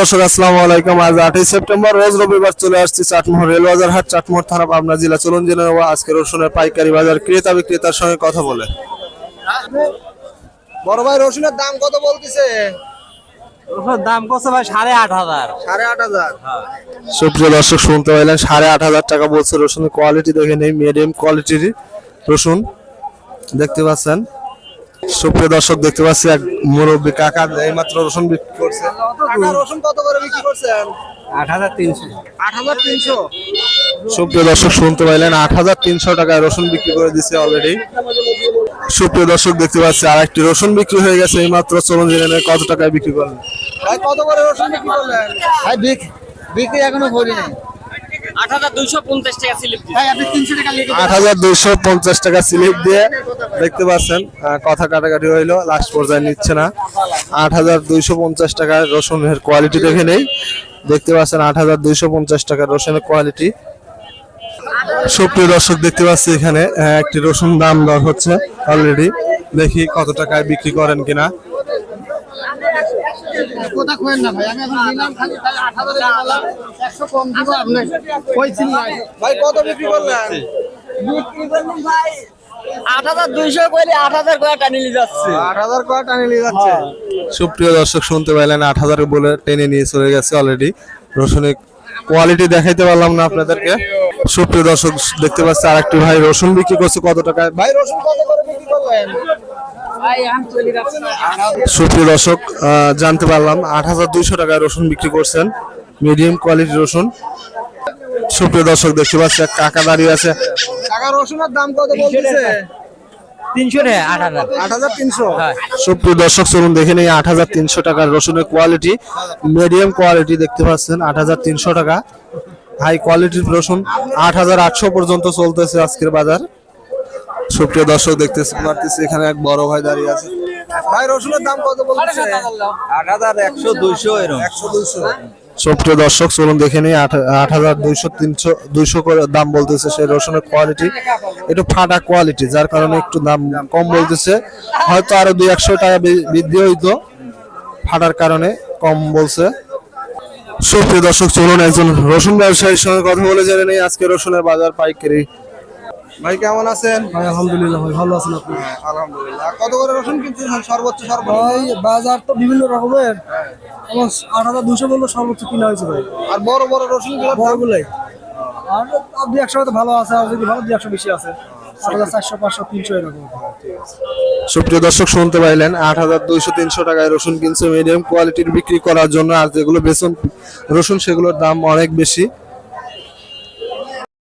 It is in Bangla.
দর্শক আসসালামু আলাইকুম। আজ আটই সেপ্টেম্বর রোজ রবিবার চলে আসছি চাটমোহর রেলবাজার হাট চাটমোহর থানা পাবনা জেলা। চলুন জেনে নেব আজকে রসুনের পাইকারি বাজার। ক্রেতা বিক্রেতার সঙ্গে কথা বলে। বড় ভাই রসুনের দাম কত বলতেছে? দাম কত ভাই সাড়ে আট হাজার। সাড়ে আট হাজার। সুপ্রিয় দর্শক শুনতে পাইলেন সাড়ে আট হাজার টাকা বলছে রসুনের কোয়ালিটি দেখে নেই মিডিয়াম কোয়ালিটির রসুন। দেখতে পাচ্ছেন। সুপ্রিয় দর্শক দেখতে পাচ্ছি এক মুরব্বী কাকা এইমাত্র রসুন বিক্রি করছে। রসুন কত করে বিক্রি করছেন? আট হাজার তিনশো। আট হাজার তিনশো? সুপ্রিয় দর্শক শুনতে পাইলেন আট হাজার তিনশো টাকায় রসুন বিক্রি করে দিচ্ছে অলরেডি সুপ্রিয় দর্শক দেখতে পাচ্ছি আর একটি রসুন বিক্রি হয়ে গেছে এই মাত্র চলুন জেনে কত টাকায় বিক্রি করলেন। কত করে রসুন বিক্রি করলেন? বিক্রি এখনও করি নাই। আট হাজার দুইশো পঞ্চাশ টাকা স্লিপ ভাই আপনি তিনশো টাকা লিখে আট হাজার দুইশো পঞ্চাশ টাকা স্লিপ দিয়ে দেখতে পাচ্ছেন আহ, কথা কাটাকাটি হইল লাস্ট পর্যায়ে নিচ্ছে না। আট হাজার দুইশো পঞ্চাশ টাকার রসুনের কোয়ালিটি দেখে নেই। দেখতে পাচ্ছেন আট হাজার দুইশো পঞ্চাশ টাকার রসুনের কোয়ালিটি সুপ্রিয় দর্শক দেখতে পাচ্ছি এখানে একটি রসুন দাম দর হচ্ছে অলরেডি দেখি কত টাকায় বিক্রি করেন কিনা। কথা কইেন না ভাই আমি এখন নিলাম খালি তাহলে আট হাজার একশো কম দিব আপনি। কই চিল্লাই ভাই কত বিক্রি করলেন? আট হাজার দুইশো কইলে আট হাজার করে টানি নিয়ে যাচ্ছে। আট হাজার কয় টানে নিয়ে যাচ্ছে। সুপ্রিয় দর্শক শুনতে পাইলেন আট হাজার বলে টেনে নিয়ে চলে গেছে অলরেডি রসুনের কোয়ালিটি দেখাইতে পারলাম না আপনাদেরকে। সুপ্রিয় দর্শক দেখতে পাচ্ছি আর একটি ভাই রসুন বিক্রি করছে কত টাকায়? ভাই রসুন কত করে বিক্রি করলেন? ভাই এখন চলে যাচ্ছে। সুপ্রিয় দর্শক জানতে পারলাম আট হাজার দুইশো টাকায় রসুন বিক্রি করছেন। মিডিয়াম কোয়ালিটির রসুন। সুপ্রিয় দর্শক দেখতে পাচ্ছি কাকা দাঁড়িয়ে আছে। কাকা রসুনের দাম কত বলতেছে? তিনশো আট হাজার। তিনশো। হ্যাঁ। সুপ্রিয় দর্শক চলুন দেখে নেই আট হাজার তিনশো টাকার রসুনের কোয়ালিটি মিডিয়াম কোয়ালিটি দেখতে পাচ্ছেন আট হাজার তিনশো টাকা। হাই কোয়ালিটির রসুন আট হাজার আটশো পর্যন্ত চলতেছে আজকের বাজার। সুপ্রিয় দর্শক দেখতে পারতেছি এখানে এক বড় ভাই দাঁড়িয়ে আছে। ভাই রসুনের দাম কত বলতেছে? আট হাজার একশো দুইশো এরকম। একশো দুইশো। সুপ্রিয় দর্শক, চলুন দেখে নিই, আট হাজার দুইশো, তিনশো, দুইশো করে দাম বলতেছে সেই রসুনের কোয়ালিটি একটু ফাটা কোয়ালিটি যার কারণে একটু দাম কম বলতেছে। হয়তো আরও দুই, একশো টাকা বৃদ্ধি হইতো, ফাটার কারণে কম বলছে। সুপ্রিয় দর্শক, চলুন একজন রসুন ব্যবসায়ীর সঙ্গে কথা বলে জেনে নেই। আজকে রসুনের বাজার পাইকারি ভাই কেমন আছেন? ভাই আলহামদুলিল্লাহ ভাই ভালো আছেন আপনি? আলহামদুলিল্লাহ। কত করে রসুন কিনছেন সর্বোচ্চ সর্বোচ্চ ভাই বাজার তো বিভিন্ন রকমের। আমার আট হাজার দুশো বলল সর্বোচ্চ কিনা হয়েছে ভাই। আর বড় বড় রসুন বড়গুলাই। আর আর দুই একশো হয়তো ভালো আছে আর যদি ভালো দুই একশো বেশি আছে। সুপ্রিয় দর্শক শুনতে পাইলেন আট হাজার দুইশো তিনশো টাকায় রসুন কিনছে। মিডিয়াম কোয়ালিটির বিক্রি করার জন্য আর যেগুলো বেসন রসুন সেগুলোর দাম অনেক বেশি।